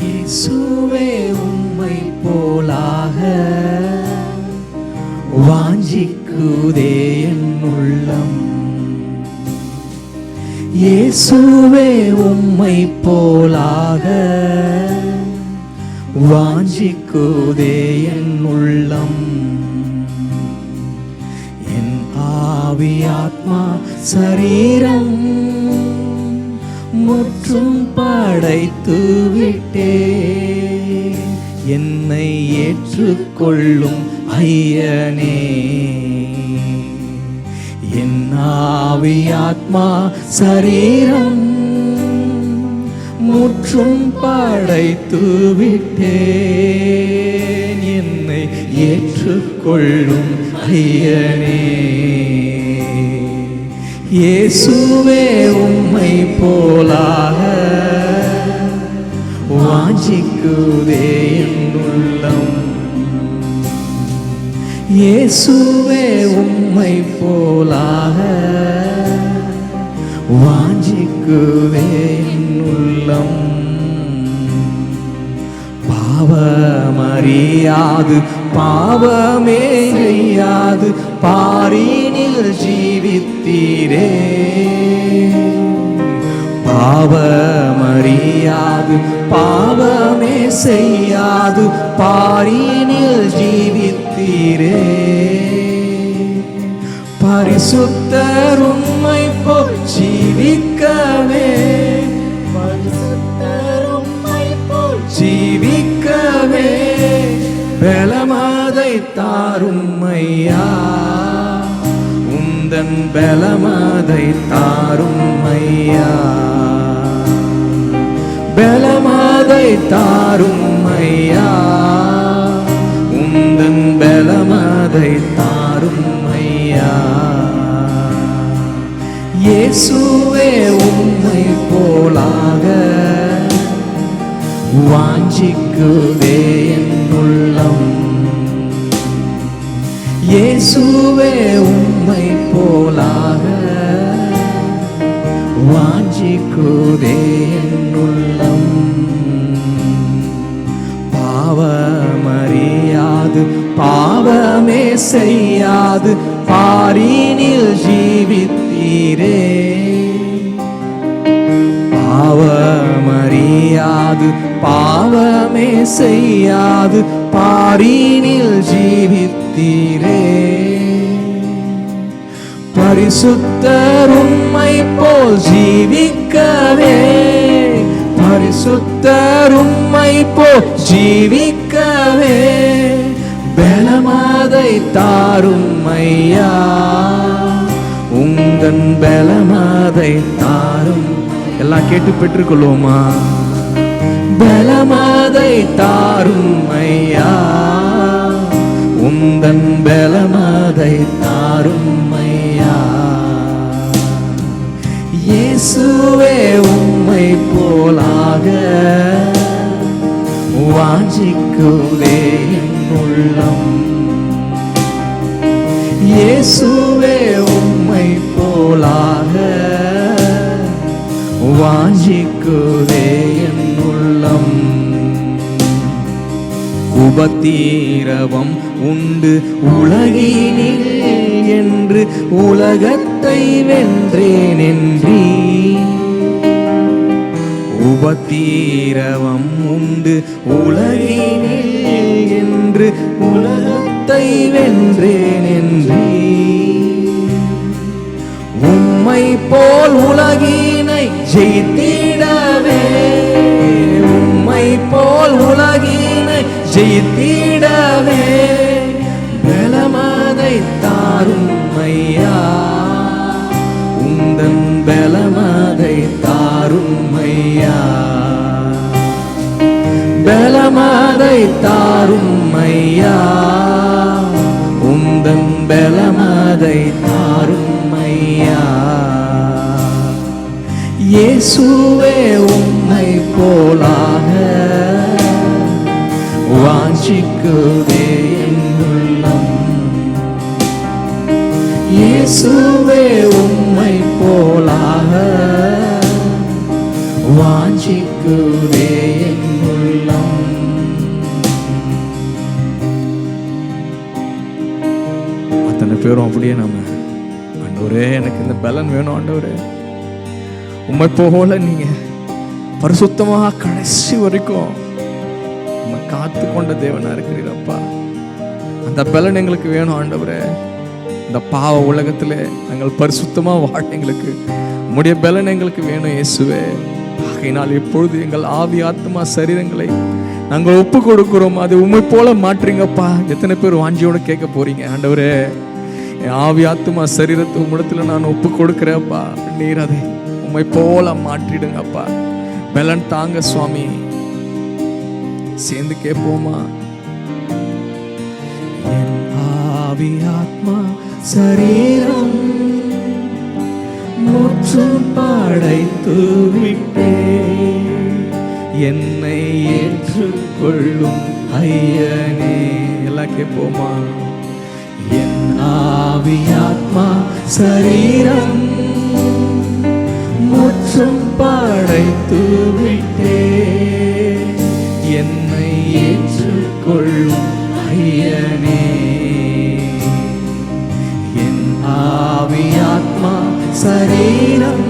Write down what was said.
இயேசுவே உம்மை போலாக. வாஞ்சிக்குதே என் உள்ளம். இயேசுவே உம்மை போலாக. வாஞ்சிக்குதே என் உள்ளம். என் ஆவி ஆத்மா சரீரம். முற்றும் படைத்து விட்டே என்னை ஏற்றுக்கொள்ளும் ஐயனே. என் ஆவி ஆத்மா சரீரம் முற்றும் படைத்து விட்டேன். என்னை ஏற்றுக்கொள்ளும் ஐயனே. இயேசுவே உம்மை போலாக. வாஞ்சிக்குதே என் உள்ளம் இயேசுவே உம்மை போலாக. வாஞ்சிக்குதே என் உள்ளம் பாவமறியாது பாவமே செய்யாது பாரினில் ஜீவித்தீரே பாவமறியாது பாவமே செய்யாது பாரினில் ஜீவித்தீரே பரிசுத்தருமை தன் பலமதை தாரும் ஐயா. பலமதை தாரும் ஐயா. உந்தன் பலமதை தாரும் ஐயா. இயேசுவே உம்மை போலாக. வாஞ்சிக்குதே என் உள்ளம். இயேசுவே உம்மை போலாக வாஞ்சிக்குதே என் உள்ளம் பாவமறியாது பாவமே செய்யாது பாரினில் ஜீவித்தீரே. பாவமறியாது பாவமே செய்யாது பாரினில் ஜீவித்தீரே. பரிசுத்தர் உம்மை போல் ஜீவிக்கவே. பரிசுத்தர் உம்மை போல் ஜீவிக்கவே. பலமாதை தாரும் ஐயா உந்தன் பலமாதை தாரும். எல்லாம் கேட்டு பெற்றுக்கொள்வோமா? பலமாதை தாரும் ஐயா உந்தன் பலமா வாஞ்சிக்குதே உள்ளம். இயேசுவே உம்மை போலாக வாஞ்சிக்குதே என் உள்ளம். உபத்தீரவம் உண்டு உலகினில் என்று உலகத்தை வென்றேன் என்றீ உபத்தீரவம் உண்டு. உலகினில் என்று உலகத்தை வென்றேன் என்றீ. உம்மை போல் உலகினை ஜெயித்தே தாரும் ஐயா உந்தன் பலமதை தாரும் ஐயா இயேசுவே உம்மை போலாக. வாஞ்சிக்குவே என்னுள்ளம். இயேசுவே உம்மை போலாக. வாஞ்சிக்குதே பேரும் அப்படியே நம்ம ஆண்டவரே எனக்கு இந்த பலன் வேணும் ஆண்டவரே. உண்மை போகல நீங்க பரிசுத்தமாக கடைசி வரைக்கும் உம்மை காத்து கொண்ட தேவனா இருக்கிறீரப்பா அந்த பலன் எங்களுக்கு வேணும் ஆண்டவரே. இந்த பாவ உலகத்தில் நாங்கள் பரிசுத்தமாக வாழ எங்களுக்கு உம்முடைய பலன் எங்களுக்கு வேணும் இயேசுவே. ஆகையினால் எப்பொழுது எங்கள் ஆவி ஆத்மா சரீரங்களை நாங்கள் ஒப்பு கொடுக்கிறோம். அது உண்மை போல மாற்றுங்கப்பா. எத்தனை பேர் வாஞ்சியோட கேட்க போறீங்க ஆண்டவரே? என் ஆவி ஆத்மா சரீரத்தை உம்மிடத்தில் நான் ஒப்பு கொடுக்குறேப்பா நீர் அதை உண்மை போல மாற்றிடுங்கப்பா. பலன் தாங்க சுவாமி. சேர்ந்து கேட்போமா? என் ஆவி ஆத்மா சரீரம் முற்றும் படைத்து விட்டே. என்னை ஏற்றுக்கொள்ளும் ஐயனே. எல்லாம் கேட்போமா? என் ஆவியாத்மா சரீரம் முற்றும் படைத்து விட்டே. என்னை ஏற்றுக்கொள்ளும் ஐயனே. என் ஆவியாத்மா சரீரம்